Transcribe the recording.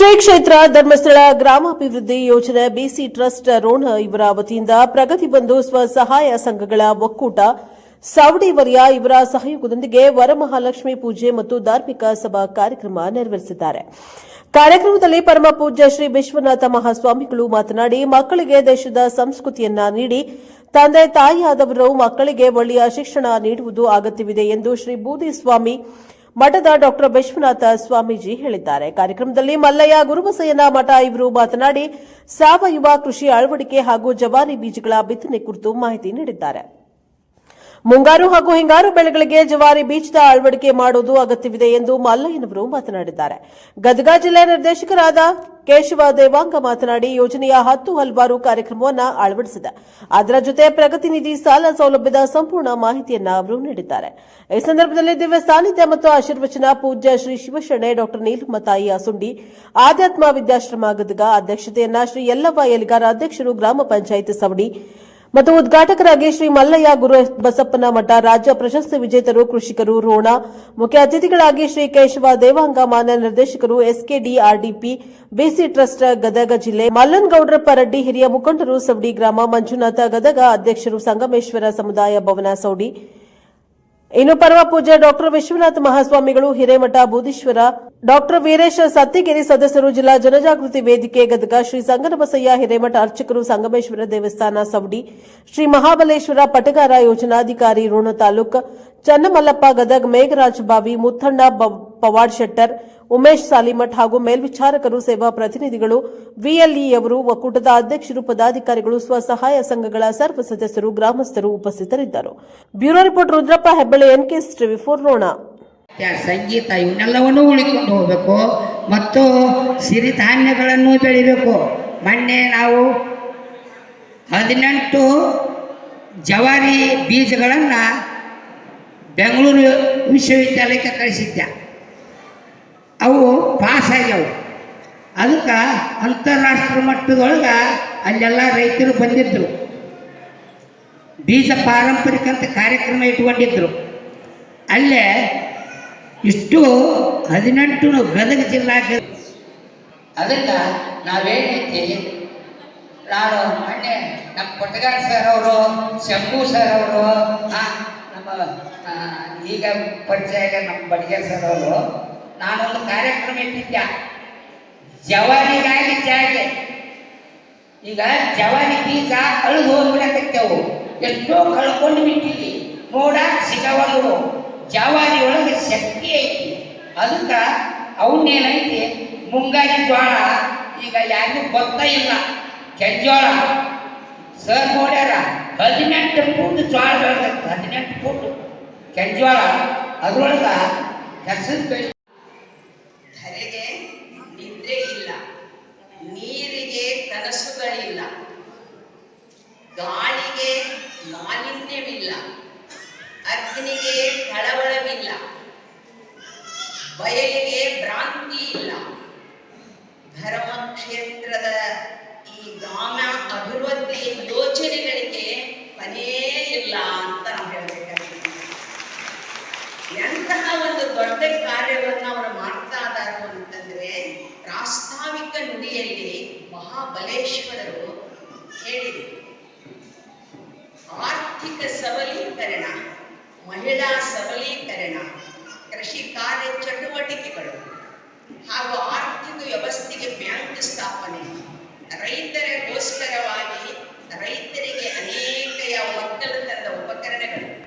ಶ್ರೀ ಕ್ಷೇತ್ರ ಧರ್ಮಸ್ಥಳ ಗ್ರಾಮಾಭಿವೃದ್ಧಿ ಯೋಜನೆ ಬಿಸಿ ಟ್ರಸ್ಟ್ ರೋಣ ಇವರ ವತಿಯಿಂದ ಪ್ರಗತಿ ಬಂಧು ಸ್ವಸಹಾಯ ಸಂಘಗಳ ಒಕ್ಕೂಟ ಸಾವಡಿವರ್ಯ ಇವರ ಸಹಯೋಗದೊಂದಿಗೆ ವರಮಹಾಲಕ್ಷ್ಮಿ ಪೂಜೆ ಮತ್ತು ಧಾರ್ಮಿಕ ಸಭಾ ಕಾರ್ಯಕ್ರಮ ನೆರವೇರಿಸಿದ್ದಾರೆ. ಕಾರ್ಯಕ್ರಮದಲ್ಲಿ ಪರಮ ಪೂಜ್ಯ ಶ್ರೀ ವಿಶ್ವನಾಥ ಮಹಾಸ್ವಾಮಿಗಳು ಮಾತನಾಡಿ, ಮಕ್ಕಳಿಗೆ ದೇಶದ ಸಂಸ್ಕೃತಿಯನ್ನ ನೀಡಿ, ತಂದೆ ತಾಯಿಯಾದವರು ಮಕ್ಕಳಿಗೆ ಒಳ್ಳೆಯ ಶಿಕ್ಷಣ ನೀಡುವುದು ಅಗತ್ಯವಿದೆ ಎಂದು ಶ್ರೀ ಬೂದಿ ಸ್ವಾಮಿ ಮಠದ ಡಾಕ್ಟರ್ ವಿಶ್ವನಾಥ ಸ್ವಾಮೀಜಿ ಹೇಳಿದ್ದಾರೆ. ಕಾರ್ಯಕ್ರಮದಲ್ಲಿ ಮಲ್ಲಯ್ಯ, ಗುರುಬಸಯ್ಯನ ಮಠ ಇವರು ಮಾತನಾಡಿ, ಸಾವಯವ ಕೃಷಿ ಅಳವಡಿಕೆ ಹಾಗೂ ಜವಾರಿ ಬೀಜಗಳ ಬಿತ್ತನೆ ಕುರಿತು ಮಾಹಿತಿ ನೀಡಿದ್ದಾರೆ. ಮುಂಗಾರು ಹಾಗೂ ಹಿಂಗಾರು ಬೆಳೆಗಳಿಗೆ ಜವಾರಿ ಬೀಜದ ಅಳವಡಿಕೆ ಮಾಡುವುದು ಅಗತ್ಯವಿದೆ ಎಂದು ಮಲ್ಲಯ್ಯನವರು ಮಾತನಾಡಿದ್ದಾರೆ. ಗದಗ ಜಿಲ್ಲೆ ನಿರ್ದೇಶಕರಾದ ಕೇಶವ ದೇವಾಂಗ ಮಾತನಾಡಿ, ಯೋಜನೆಯ ಹತ್ತು ಹಲವಾರು ಕಾರ್ಯಕ್ರಮವನ್ನು ಅಳವಡಿಸಿದೆ. ಅದರ ಜೊತೆ ಪ್ರಗತಿ ನಿಧಿ, ಸಾಲ ಸೌಲಭ್ಯದ ಸಂಪೂರ್ಣ ಮಾಹಿತಿಯನ್ನ ಅವರು ನೀಡಿದ್ದಾರೆ. ಈ ಸಂದರ್ಭದಲ್ಲಿ ದಿವ್ಯ ಸಾನ್ನಿಧ್ಯ ಮತ್ತು ಆಶೀರ್ವಚನ ಪೂಜ್ಯ ಶ್ರೀ ಶಿವಶರಣೆ ಡಾಕ್ಟರ್ ತಾಯಿ ಅಸುಂಡಿ, ಆಧ್ಯಾತ್ಮ ವಿದ್ಯಾಶ್ರಮ ಗದಗ ಅಧ್ಯಕ್ಷತೆಯನ್ನ ಶ್ರೀ ಯಲ್ಲವ್ವ ಎಲಿಗಾರ ಅಧ್ಯಕ್ಷರು ಗ್ರಾಮ ಪಂಚಾಯತ್ ಸವಡಿ ಮತ್ತು ಉದ್ಘಾಟಕರಾಗಿ ಶ್ರೀ ಮಲ್ಲಯ್ಯ ಗುರು ಬಸಪ್ಪನ ಮಠ ರಾಜ್ಯ ಪ್ರಶಸ್ತಿ ವಿಜೇತರು, ಕೃಷಿಕರು, ರೋಣ ಮುಖ್ಯ ಅತಿಥಿಗಳಾಗಿ ಶ್ರೀ ಕೇಶವ ದೇವಾಂಗ ಮಾನ್ಯ ನಿರ್ದೇಶಕರು, ಎಸ್ಕೆಡಿಆರ್ಡಿಪಿ, ಬಿಸಿ ಟ್ರಸ್ಟ್ ಗದಗ ಜಿಲ್ಲೆ ಮಲ್ಲನ್ಗೌಡರ ಪರಡ್ಡಿ ಹಿರಿಯ ಮುಖಂಡರು, ಸವಡಿ ಗ್ರಾಮ ಮಂಜುನಾಥ ಗದಗ ಅಧ್ಯಕ್ಷರು, ಸಂಗಮೇಶ್ವರ ಸಮುದಾಯ ಭವನ ಸೌಡಿ ಇನ್ನು ಪರಮ ಪೂಜೆ ಡಾಕ್ಟರ್ ವಿಶ್ವನಾಥ ಮಹಾಸ್ವಾಮಿಗಳು, ಹಿರೇಮಠ ಬೂದೀಶ್ವರ ಡಾಕ್ಟರ್ ವೀರೇಶ್ ಸತ್ತಿಗಿರಿ ಸದಸ್ಯರು ಜಿಲ್ಲಾ ಜನಜಾಗೃತಿ ವೇದಿಕೆ ಗದಗ ಶ್ರೀ ಸಂಗನಬಸಯ್ಯ ಹಿರೇಮಠ ಅರ್ಚಕರು ಸಂಗಮೇಶ್ವರ ದೇವಸ್ಥಾನ ಸವಡಿ, ಶ್ರೀ ಮಹಾಬಲೇಶ್ವರ ಪಟಗಾರ ಯೋಜನಾಧಿಕಾರಿ ರೋಣ ತಾಲೂಕ್, ಚನ್ನಮಲ್ಲಪ್ಪ ಗದಗ್, ಮೇಘರಾಜ್ ಬಾವಿ, ಮುತ್ತಣ್ಣ ಪವಾಡ್ ಶೆಟ್ಟರ್, ಉಮೇಶ್ ಸಾಲಿಮಠ್ ಹಾಗೂ ಮೇಲ್ವಿಚಾರಕರು ಸೇವಾ ಪ್ರತಿನಿಧಿಗಳು ವಿಎಲ್ಇಯವರು ಒಕ್ಕೂಟದ ಅಧ್ಯಕ್ಷರು, ಪದಾಧಿಕಾರಿಗಳು, ಸ್ವಸಹಾಯ ಸಂಘಗಳ ಸರ್ವ ಸದಸ್ಯರು, ಗ್ರಾಮಸ್ಥರು ಉಪಸ್ಥಿತರಿದ್ದರು. Bureau report Rudrappa Hebballi, NK TV four Ron ಸಾಹಿತ್ಯ ಸಂಗೀತ ಇವನ್ನೆಲ್ಲವನ್ನೂ ಉಳಿಕೊಂಡು ಹೋಗಬೇಕು. ಮತ್ತು ಸಿರಿಧಾನ್ಯಗಳನ್ನು ಬೆಳಿಬೇಕು. ಮೊನ್ನೆ ನಾವು ಹದಿನೆಂಟು ಜವಾರಿ ಬೀಜಗಳನ್ನು ಬೆಂಗಳೂರು ವಿಶ್ವವಿದ್ಯಾಲಯಕ್ಕೆ ಕಳಿಸಿದ್ದೆ. ಅವು ಪಾಸ್ ಆಗ್ಯಾವು ಅದಕ್ಕೆ ಅಂತಾರಾಷ್ಟ್ರ ಮಟ್ಟದೊಳಗೆ ಅಲ್ಲೆಲ್ಲ ರೈತರು ಬಂದಿದ್ದರು ಬೀಜ ಪಾರಂಪರಿಕ ಅಂತ ಕಾರ್ಯಕ್ರಮ ಇಟ್ಕೊಂಡಿದ್ರು. ಅಲ್ಲೇ ಇಷ್ಟು ಹದಿನೆಂಟು ಗದಗ ಜಿಲ್ಲಾಕ್ಕೆ. ಅದಕ್ಕೆ ನಾವೇನೈತಿ ನಾನು ಮೊನ್ನೆ ನಮ್ಮ ಕೊಟ್ಟಗಾರ ಸರ್ ಅವರು, ಶಂಭು ಸರ್ ಅವರು ನಮ್ಮ ಈಗ ಪರಿಚಯ ನಮ್ಮ ಬಡಿಗೆ ಸರ್ ಅವರು, ನಾನೊಂದು ಕಾರ್ಯಕ್ರಮ ಇಟ್ಟಿದ್ದೆ. ಜವಾನಿಗಾಗಿ ಜಾಗೆ. ಈಗ ಜವಾನಿ ಬೀಜ ಅಳಿದು ಹೋಗ್ಬಿಡಕತ್ತೇವು. ಎಷ್ಟೋ ಕಳ್ಕೊಂಡು ಬಿಟ್ಟಿವಿ ನೋಡಾಕ ಸಿಗವಲ್ಲು ಜವಾರಿ ಒಳಗೆ ಶಕ್ತಿ ಐತಿ. ಅದಕ್ಕ ಅವನ್ನೇನೈತಿ ಮುಂಗಾರಿ ಜ್ವಾಳ. ಈಗ ಯಾರಿಗೂ ಗೊತ್ತ ಇಲ್ಲ. ಕೆಂಜೋಳ ಸರ್ ನೋಡ್ಯಾರ, ಹದಿನೆಂಟು ಫೂಟ್ ಜೋಳ ಬೆಳೆದೈತೆ. ಹದಿನೆಂಟು ಫೂಟ್ ಕೆಂಜೋಳ ಅದ್ರೊಳಗೆ ಹೆಸರು ಬೆಳೆ ಧರೆಗೆ ನಿದ್ರೆ ಇಲ್ಲ. ನೀರಿಗೆ ಕನಸುಗಳಿಲ್ಲ ಗಾಳಿಗೆ ಮಾಲಿನ್ಯವಿಲ್ಲ. ಅಗ್ನಿಗೆ ಕಳವಳವಿಲ್ಲ. ಬಯಲಿಗೆ ಭ್ರಾಂತಿ ಇಲ್ಲ ಧರ್ಮಕ್ಷೇತ್ರದ ಈ ಗ್ರಾಮ ಅಭಿವೃದ್ಧಿ ಯೋಚನೆಗಳಿಗೆ ಕೊನೆಯೇ ಇಲ್ಲ ಅಂತ ನಾವು ಹೇಳಬೇಕಾಗಿದೆ. ಎಂತಹ ಒಂದು ದೊಡ್ಡ ಕಾರ್ಯವನ್ನು ಅವರು ಮಾಡ್ತಾ ಇದ್ದಾರೆ ಅಂತಂದ್ರೆ, ಪ್ರಾಸ್ತಾವಿಕ ನುಡಿಯಲ್ಲಿ ಮಹಾಬಲೇಶ್ವರರು ಹೇಳಿದರು. ಆರ್ಥಿಕ ಸಬಲೀಕರಣ. ಮಹಿಳಾ ಸಬಲೀಕರಣ ಕೃಷಿ ಕಾರ್ಯ ಚಟುವಟಿಕೆಗಳು ಹಾಗೂ ಆರ್ಥಿಕ ವ್ಯವಸ್ಥೆಗೆ ಬ್ಯಾಂಕ್ ಸ್ಥಾಪನೆ ರೈತರಿಗೋಸ್ಕರವಾಗಿ ರೈತರ